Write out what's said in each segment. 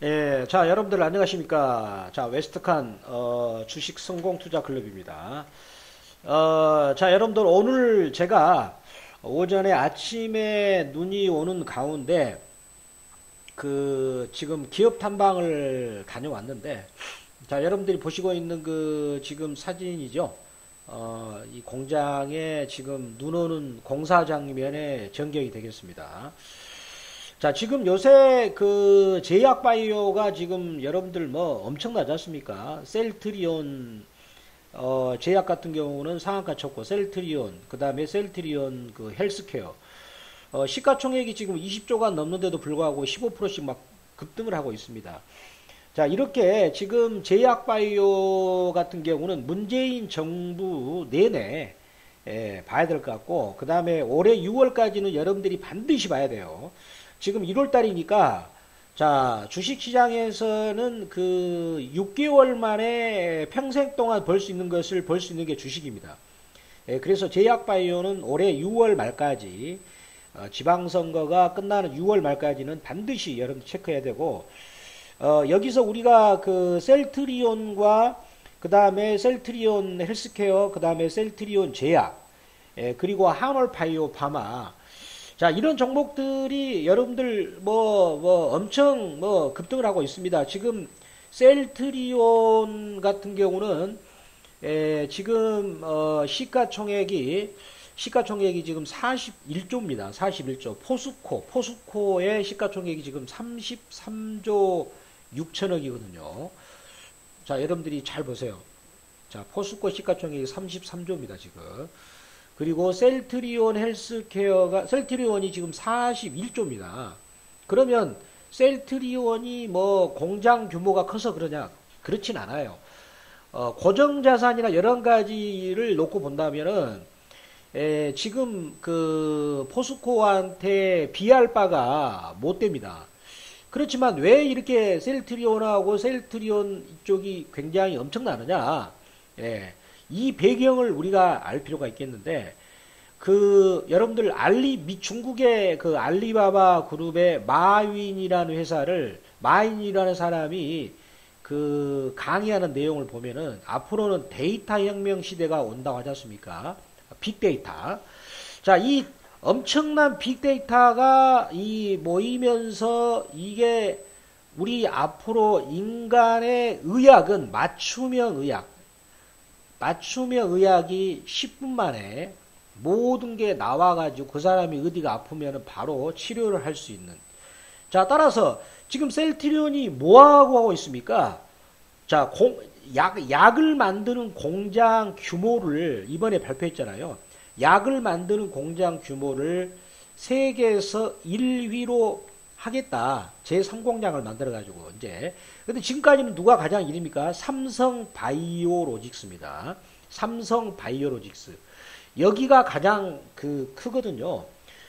예, 자, 여러분들 안녕하십니까. 자, 웨스트칸, 어, 주식 성공 투자 클럽입니다. 어, 자, 여러분들 오늘 제가 오전에 아침에 눈이 오는 가운데 그 지금 기업 탐방을 다녀왔는데 자, 여러분들이 보시고 있는 그 지금 사진이죠. 어, 이 공장에 지금 눈 오는 공사 장면의 전경이 되겠습니다. 자, 지금 요새 그 제약 바이오가 지금 여러분들 뭐 엄청나지 않습니까? 셀트리온 어, 제약 같은 경우는 상한가 쳤고 셀트리온, 그 다음에 셀트리온 그 헬스케어 어, 시가총액이 지금 20조가 넘는데도 불구하고 15%씩 막 급등을 하고 있습니다. 자, 이렇게 지금 제약 바이오 같은 경우는 문재인 정부 내내 예, 봐야 될 것 같고, 그 다음에 올해 6월까지는 여러분들이 반드시 봐야 돼요. 지금 1월 달이니까 자, 주식 시장에서는 그 6개월 만에 평생 동안 벌 수 있는 것을 벌 수 있는 게 주식입니다. 예, 그래서 제약바이오는 올해 6월 말까지 어, 지방선거가 끝나는 6월 말까지는 반드시 여러분 체크해야 되고 어, 여기서 우리가 그 셀트리온과 그 다음에 셀트리온 헬스케어 그 다음에 셀트리온 제약 예, 그리고 한올바이오 파마 자, 이런 종목들이 여러분들 뭐, 뭐 엄청 뭐 급등을 하고 있습니다. 지금 셀트리온 같은 경우는 에, 지금 어, 시가총액이 시가총액이 지금 41조입니다. 41조. 포스코, 포스코의 시가총액이 지금 33조 6천억이거든요. 자, 여러분들이 잘 보세요. 자, 포스코 시가총액이 33조입니다, 지금. 그리고 셀트리온 헬스케어가 셀트리온이 지금 41조입니다. 그러면 셀트리온이 뭐 공장 규모가 커서 그러냐? 그렇진 않아요. 어, 고정 자산이나 여러 가지를 놓고 본다면은 에, 지금 그 포스코한테 비할 바가 못 됩니다. 그렇지만 왜 이렇게 셀트리온하고 셀트리온 이쪽이 굉장히 엄청나느냐? 예. 이 배경을 우리가 알 필요가 있겠는데 그 여러분들 알리 미 중국의 그 알리바바 그룹의 마윈이라는 회사를 마윈이라는 사람이 그 강의하는 내용을 보면은 앞으로는 데이터 혁명 시대가 온다고 하지 않습니까? 빅데이터. 자, 이 엄청난 빅데이터가 이 모이면서 이게 우리 앞으로 인간의 의학은 맞춤형 의학, 맞춤형 의학이 10분 만에 모든 게 나와가지고 그 사람이 어디가 아프면 바로 치료를 할 수 있는. 자, 따라서 지금 셀트리온이 뭐하고 하고 있습니까? 자, 공, 약, 약을 만드는 공장 규모를 이번에 발표했잖아요. 약을 만드는 공장 규모를 세계에서 1위로 하겠다. 제3공장을 만들어가지고, 이제. 근데 지금까지는 누가 가장 1위입니까? 삼성 바이오로직스입니다. 삼성 바이오로직스. 여기가 가장 그 크거든요.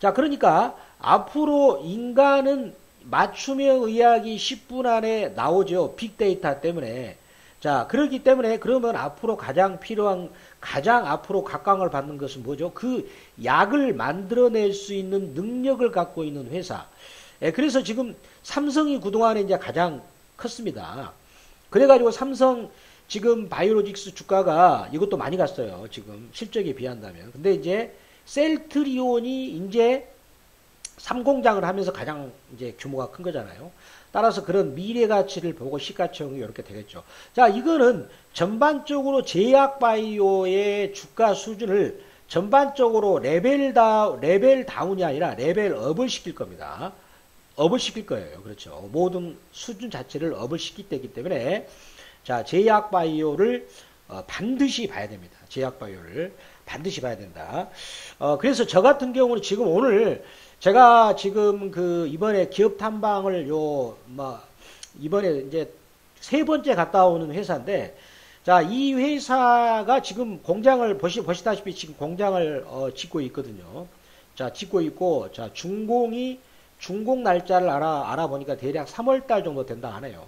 자, 그러니까 앞으로 인간은 맞춤형 의학이 10분 안에 나오죠. 빅데이터 때문에. 자, 그렇기 때문에 그러면 앞으로 가장 필요한, 가장 앞으로 각광을 받는 것은 뭐죠? 그 약을 만들어낼 수 있는 능력을 갖고 있는 회사. 예, 그래서 지금 삼성이 그동안에 이제 가장 컸습니다. 그래가지고 삼성 지금 바이오로직스 주가가 이것도 많이 갔어요. 지금 실적에 비한다면. 근데 이제 셀트리온이 이제 3공장을 하면서 가장 이제 규모가 큰 거잖아요. 따라서 그런 미래 가치를 보고 시가총이 이렇게 되겠죠. 자, 이거는 전반적으로 제약 바이오의 주가 수준을 전반적으로 레벨 다 레벨 다운이 아니라 레벨 업을 시킬 겁니다. 업을 시킬 거예요. 그렇죠. 모든 수준 자체를 업을 시키기 때문에 자 제약 바이오를 어, 반드시 봐야 됩니다. 제약 바이오를 반드시 봐야 된다. 어, 그래서 저 같은 경우는 지금 오늘 제가 지금 그 이번에 기업 탐방을 요뭐 이번에 이제 세 번째 갔다 오는 회사인데 자, 이 회사가 지금 공장을 보시, 보시다시피 지금 공장을 어, 짓고 있거든요. 자, 짓고 있고, 자, 준공이 준공 날짜를 알아, 알아보니까 대략 3월달 정도 된다 하네요.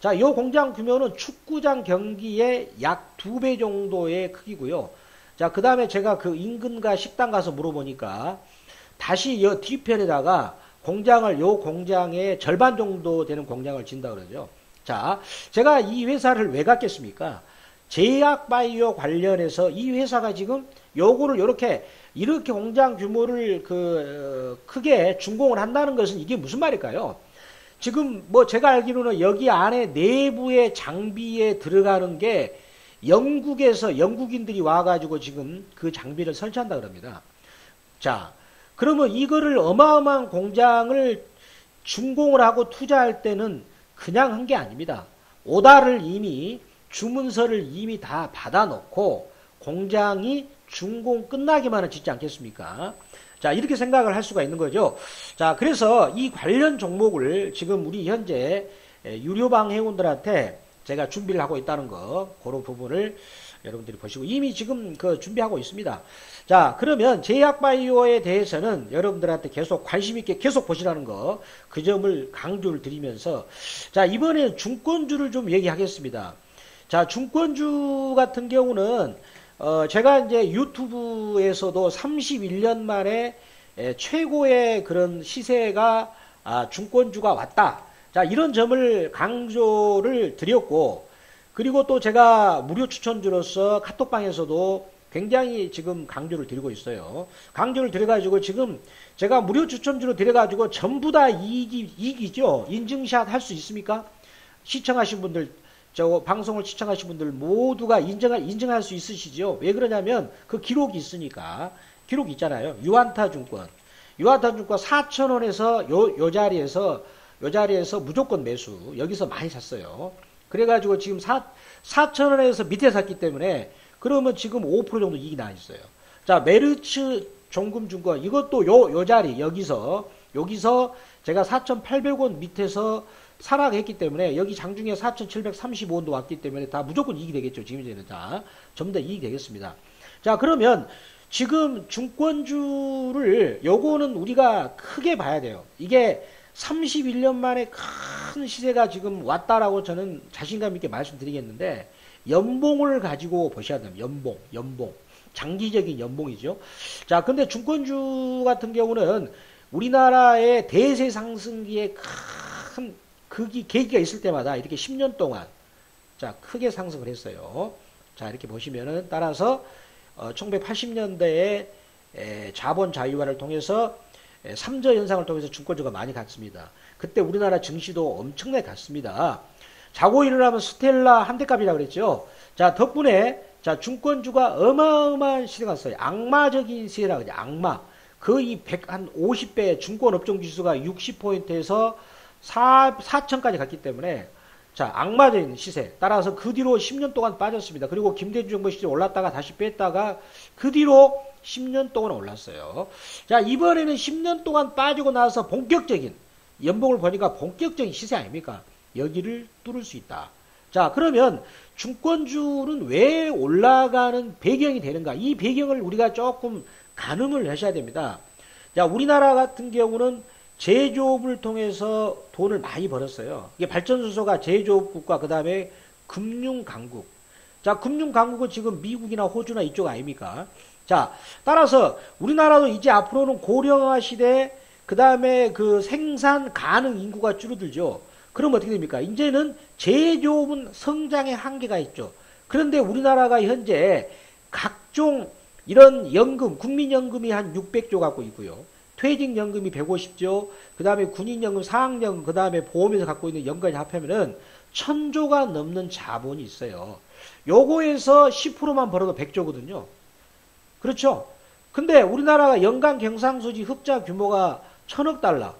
자, 이 공장 규모는 축구장 경기의 약 두 배 정도의 크기고요. 자, 그 다음에 제가 그 인근과 식당 가서 물어보니까 다시 이 뒤편에다가 공장을 요 공장의 절반 정도 되는 공장을 진다 그러죠. 자, 제가 이 회사를 왜 갖겠습니까? 제약 바이오 관련해서 이 회사가 지금 요거를 이렇게 이렇게 공장 규모를 그 어, 크게 준공을 한다는 것은 이게 무슨 말일까요? 지금 뭐 제가 알기로는 여기 안에 내부의 장비에 들어가는 게 영국에서 영국인들이 와가지고 지금 그 장비를 설치한다 그럽니다. 자, 그러면 이거를 어마어마한 공장을 준공을 하고 투자할 때는 그냥 한 게 아닙니다. 오다를 이미 주문서를 이미 다 받아놓고 공장이 준공 끝나기만은 짓지 않겠습니까? 자, 이렇게 생각을 할 수가 있는 거죠. 자, 그래서 이 관련 종목을 지금 우리 현재 유료방 회원들한테 제가 준비를 하고 있다는 거, 그런 부분을 여러분들이 보시고 이미 지금 그 준비하고 있습니다. 자, 그러면 제약바이오에 대해서는 여러분들한테 계속 관심 있게 계속 보시라는 거, 그 점을 강조를 드리면서 자, 이번에 중권주를 좀 얘기하겠습니다. 자, 중권주 같은 경우는 어, 제가 이제 유튜브에서도 31년 만에 에, 최고의 그런 시세가 아, 중권주가 왔다. 자, 이런 점을 강조를 드렸고, 그리고 또 제가 무료 추천주로서 카톡방에서도 굉장히 지금 강조를 드리고 있어요. 강조를 드려가지고 지금 제가 무료 추천주로 드려가지고 전부 다 이익이, 이익이죠. 인증샷 할 수 있습니까? 시청하신 분들, 저 방송을 시청하신 분들 모두가 인정할, 인증할 수 있으시죠? 왜 그러냐면 그 기록이 있으니까. 기록 있잖아요. 유한타 증권. 유한타 증권 4천 원에서 요, 요 자리에서, 요 자리에서 무조건 매수. 여기서 많이 샀어요. 그래가지고 지금 4, 4천 원에서 밑에 샀기 때문에 그러면 지금 5% 정도 이익이 나 있어요. 자, 메르츠 종금 증권 이것도 요, 요 자리 여기서 여기서 제가 4,800원 밑에서 사락했기 때문에 여기 장중에 4,735원도 왔기 때문에 다 무조건 이익이 되겠죠. 지금 이제는 다 전부 다 이익이 되겠습니다. 자, 그러면 지금 중권주를 요거는 우리가 크게 봐야 돼요. 이게 31년 만에 큰 시세가 지금 왔다라고 저는 자신감 있게 말씀드리겠는데 연봉을 가지고 보셔야 됩니다. 연봉, 연봉. 장기적인 연봉이죠. 자, 근데 중권주 같은 경우는 우리나라의 대세 상승기에 큰 극이, 계기가 있을 때마다 이렇게 10년 동안 자, 크게 상승을 했어요. 자, 이렇게 보시면은 따라서 어, 1980년대에 에, 자본 자유화를 통해서 에, 3저 현상을 통해서 중권주가 많이 갔습니다. 그때 우리나라 증시도 엄청나게 갔습니다. 자고 일어나면 스텔라 한대값이라고 그랬죠. 자, 덕분에 자, 중권주가 어마어마한 시대가 왔어요. 악마적인 시대라 그러죠. 악마. 거의 100, 한 50배 중권 업종 지수가 60포인트에서 4, 4천까지 갔기 때문에 자, 악마적인 시세. 따라서 그 뒤로 10년 동안 빠졌습니다. 그리고 김대중 정부 시절 올랐다가 다시 뺐다가 그 뒤로 10년 동안 올랐어요. 자, 이번에는 10년 동안 빠지고 나서 본격적인 연봉을 보니까 본격적인 시세 아닙니까? 여기를 뚫을 수 있다. 자, 그러면 중권주는 왜 올라가는 배경이 되는가? 이 배경을 우리가 조금 가늠을 하셔야 됩니다. 자, 우리나라 같은 경우는 제조업을 통해서 돈을 많이 벌었어요. 이게 발전소가 제조업 국가, 그 다음에 금융 강국. 자, 금융 강국은 지금 미국이나 호주나 이쪽 아닙니까? 자, 따라서 우리나라도 이제 앞으로는 고령화 시대, 그 다음에 그 생산 가능 인구가 줄어들죠. 그럼 어떻게 됩니까? 이제는 제조업은 성장의 한계가 있죠. 그런데 우리나라가 현재 각종 이런 연금, 국민연금이 한 600조 갖고 있고요. 퇴직연금이 150조, 그 다음에 군인연금, 사학연금, 그 다음에 보험에서 갖고 있는 연금까지 합하면은 천조가 넘는 자본이 있어요. 요거에서 10%만 벌어도 100조거든요. 그렇죠? 근데 우리나라가 연간 경상수지 흑자 규모가 천억 달러.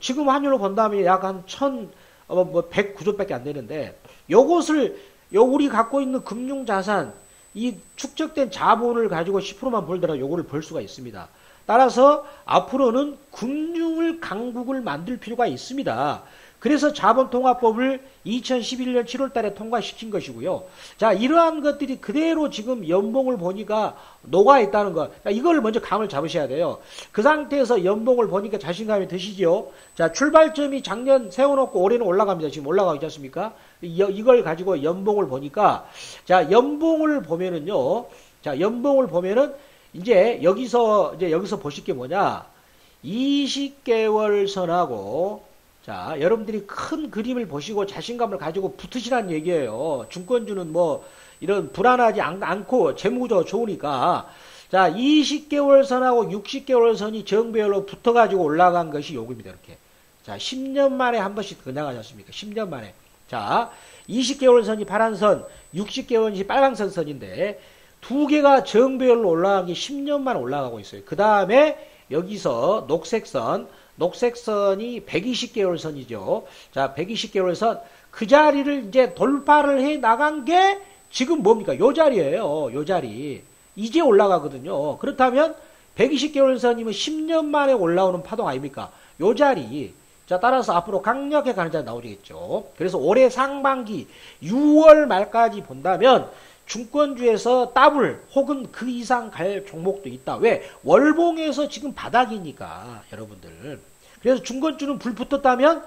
지금 환율로 본다면 약 한 천, 어, 뭐, 109조밖에 안 되는데, 요것을, 요, 우리 갖고 있는 금융자산, 이 축적된 자본을 가지고 10%만 벌더라도 요거를 벌 수가 있습니다. 따라서 앞으로는 금융을 강국을 만들 필요가 있습니다. 그래서 자본통화법을 2011년 7월 달에 통과시킨 것이고요. 자, 이러한 것들이 그대로 지금 연봉을 보니까 녹아 있다는 거. 그러니까 이걸 먼저 감을 잡으셔야 돼요. 그 상태에서 연봉을 보니까 자신감이 드시죠? 자, 출발점이 작년 세워놓고 올해는 올라갑니다. 지금 올라가고 있지 않습니까? 이걸 가지고 연봉을 보니까, 자, 연봉을 보면은요. 자, 연봉을 보면은 이제 여기서, 이제 여기서 보실 게 뭐냐. 20개월 선하고 자, 여러분들이 큰 그림을 보시고 자신감을 가지고 붙으시란 얘기예요. 중권주는 뭐 이런 불안하지 않, 고 재무구조 좋으니까 자, 20개월 선하고 60개월 선이 정배열로 붙어 가지고 올라간 것이 요겁니다. 이렇게. 자, 10년 만에 한 번씩 그나가지 않습니까? 10년 만에. 자, 20개월 선이 파란 선, 60개월이 빨강선 선인데 두 개가 정배열로 올라간 게 10년 만에 올라가고 있어요. 그 다음에 여기서 녹색선, 녹색선이 120개월 선이죠. 자, 120개월 선. 그 자리를 이제 돌파를 해 나간 게 지금 뭡니까? 요 자리예요. 요 자리. 이제 올라가거든요. 그렇다면 120개월 선이면 10년 만에 올라오는 파동 아닙니까? 요 자리. 자, 따라서 앞으로 강력해 가는 자리 나오겠죠. 그래서 올해 상반기 6월 말까지 본다면 중권주에서 더블 혹은 그 이상 갈 종목도 있다. 왜? 월봉에서 지금 바닥이니까, 여러분들. 그래서 중권주는 불 붙었다면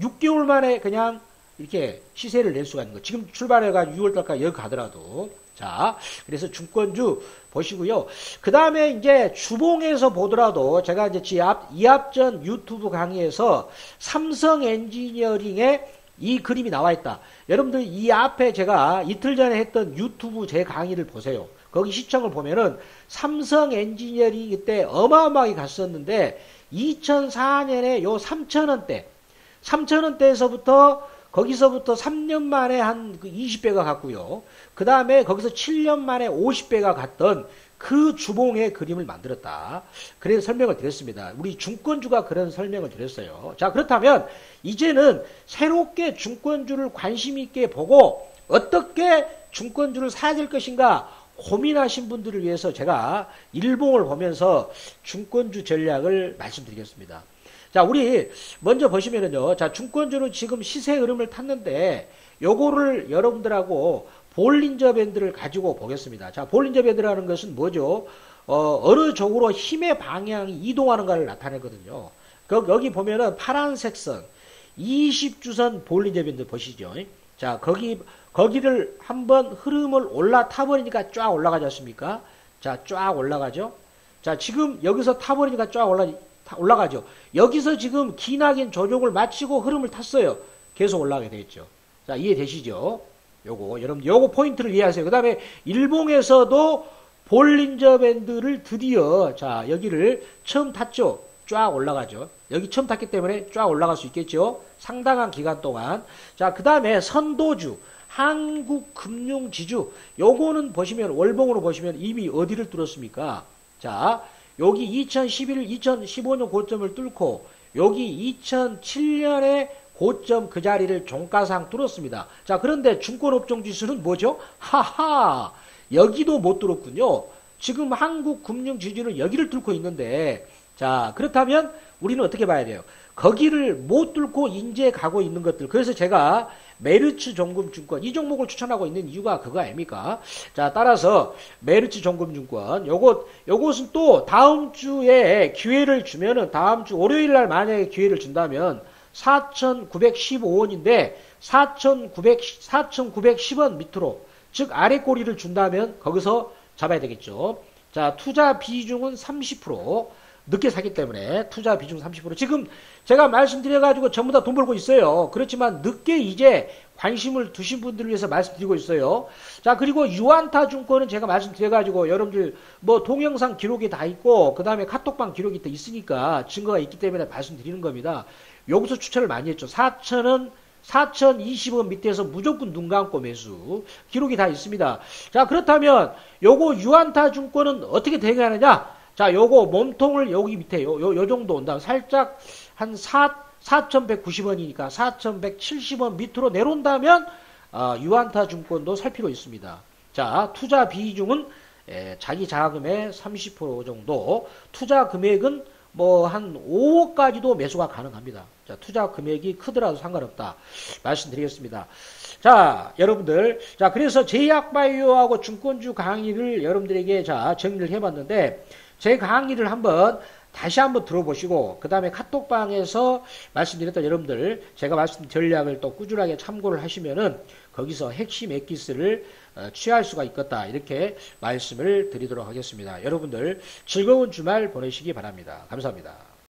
6개월 만에 그냥 이렇게 시세를 낼 수가 있는 거. 지금 출발해가 6월달까지 여기 가더라도. 자, 그래서 중권주 보시고요. 그 다음에 이제 주봉에서 보더라도 제가 이제 지압, 이합전 유튜브 강의에서 삼성 엔지니어링의 이 그림이 나와 있다. 여러분들 이 앞에 제가 이틀 전에 했던 유튜브 제 강의를 보세요. 거기 시청을 보면은 삼성 엔지니어링 이때 어마어마하게 갔었는데 2004년에 요 3천원대, 3천원대에서부터 거기서부터 3년 만에 한 20배가 그 갔고요. 그 다음에 거기서 7년 만에 50배가 갔던 그 주봉의 그림을 만들었다. 그래서 설명을 드렸습니다. 우리 중권주가 그런 설명을 드렸어요. 자, 그렇다면 이제는 새롭게 중권주를 관심 있게 보고 어떻게 중권주를 사야 될 것인가 고민하신 분들을 위해서 제가 일봉을 보면서 중권주 전략을 말씀드리겠습니다. 자, 우리 먼저 보시면은요. 자, 중권주는 지금 시세 흐름을 탔는데 요거를 여러분들하고 볼린저 밴드를 가지고 보겠습니다. 자, 볼린저 밴드라는 것은 뭐죠? 어, 어느 쪽으로 힘의 방향이 이동하는가를 나타내거든요. 그, 여기 보면은 파란색 선, 20주선 볼린저 밴드 보시죠. 자, 거기, 거기를 한번 흐름을 올라타 버리니까 쫙 올라가지 않습니까? 자, 쫙 올라가죠? 자, 지금 여기서 타버리니까 쫙 올라, 올라가죠. 여기서 지금 기나긴 조종을 마치고 흐름을 탔어요. 계속 올라가게 되겠죠. 자, 이해되시죠? 요거, 여러분, 요거 포인트를 이해하세요. 그 다음에 일봉에서도 볼린저 밴드를 드디어, 자, 여기를 처음 탔죠. 쫙 올라가죠. 여기 처음 탔기 때문에 쫙 올라갈 수 있겠죠. 상당한 기간 동안. 자, 그 다음에 선도주, 한국금융지주, 요거는 보시면, 월봉으로 보시면 이미 어디를 뚫었습니까? 자, 여기 2011, 2015년 고점을 뚫고, 여기 2007년에 고점 그 자리를 종가상 뚫었습니다. 자, 그런데 중권업종 지수는 뭐죠? 하하! 여기도 못 뚫었군요. 지금 한국 금융 지주는 여기를 뚫고 있는데, 자, 그렇다면 우리는 어떻게 봐야 돼요? 거기를 못 뚫고 인제 가고 있는 것들. 그래서 제가 메르츠 종금증권 이 종목을 추천하고 있는 이유가 그거 아닙니까? 자, 따라서 메르츠 종금증권 요것 요것은 또 다음 주에 기회를 주면은 다음 주 월요일 날 만약에 기회를 준다면 4,915원인데 4,900 4,910원 밑으로 즉 아래 꼬리를 준다면 거기서 잡아야 되겠죠. 자, 투자 비중은 30% 늦게 사기 때문에 투자 비중 30% 지금 제가 말씀드려가지고 전부 다 돈 벌고 있어요. 그렇지만 늦게 이제 관심을 두신 분들을 위해서 말씀드리고 있어요. 자 그리고 유안타 증권은 제가 말씀드려가지고 여러분들 뭐 동영상 기록이 다 있고 그 다음에 카톡방 기록이 다 있으니까 증거가 있기 때문에 말씀드리는 겁니다. 여기서 추천을 많이 했죠. 4천은 4,020원 밑에서 무조건 눈 감고 매수. 기록이 다 있습니다. 자, 그렇다면 요거 유안타 증권은 어떻게 대응하느냐? 자, 요거 몸통을 여기 밑에 요, 요, 요 정도 온다. 살짝 한 4, 4,190원이니까 4,170원 밑으로 내려온다면 어, 유한타 증권도 살 필요 있습니다. 자, 투자 비중은 에, 자기 자금의 30% 정도, 투자 금액은 뭐 한 5억까지도 매수가 가능합니다. 자, 투자 금액이 크더라도 상관없다. 말씀드리겠습니다. 자, 여러분들. 자, 그래서 제약바이오하고 증권주 강의를 여러분들에게 자, 정리를 해봤는데, 제 강의를 한번 다시 한번 들어보시고 그 다음에 카톡방에서 말씀드렸던 여러분들 제가 말씀 전략을 또 꾸준하게 참고를 하시면은 거기서 핵심 엑기스를 어, 취할 수가 있겠다 이렇게 말씀을 드리도록 하겠습니다. 여러분들 즐거운 주말 보내시기 바랍니다. 감사합니다.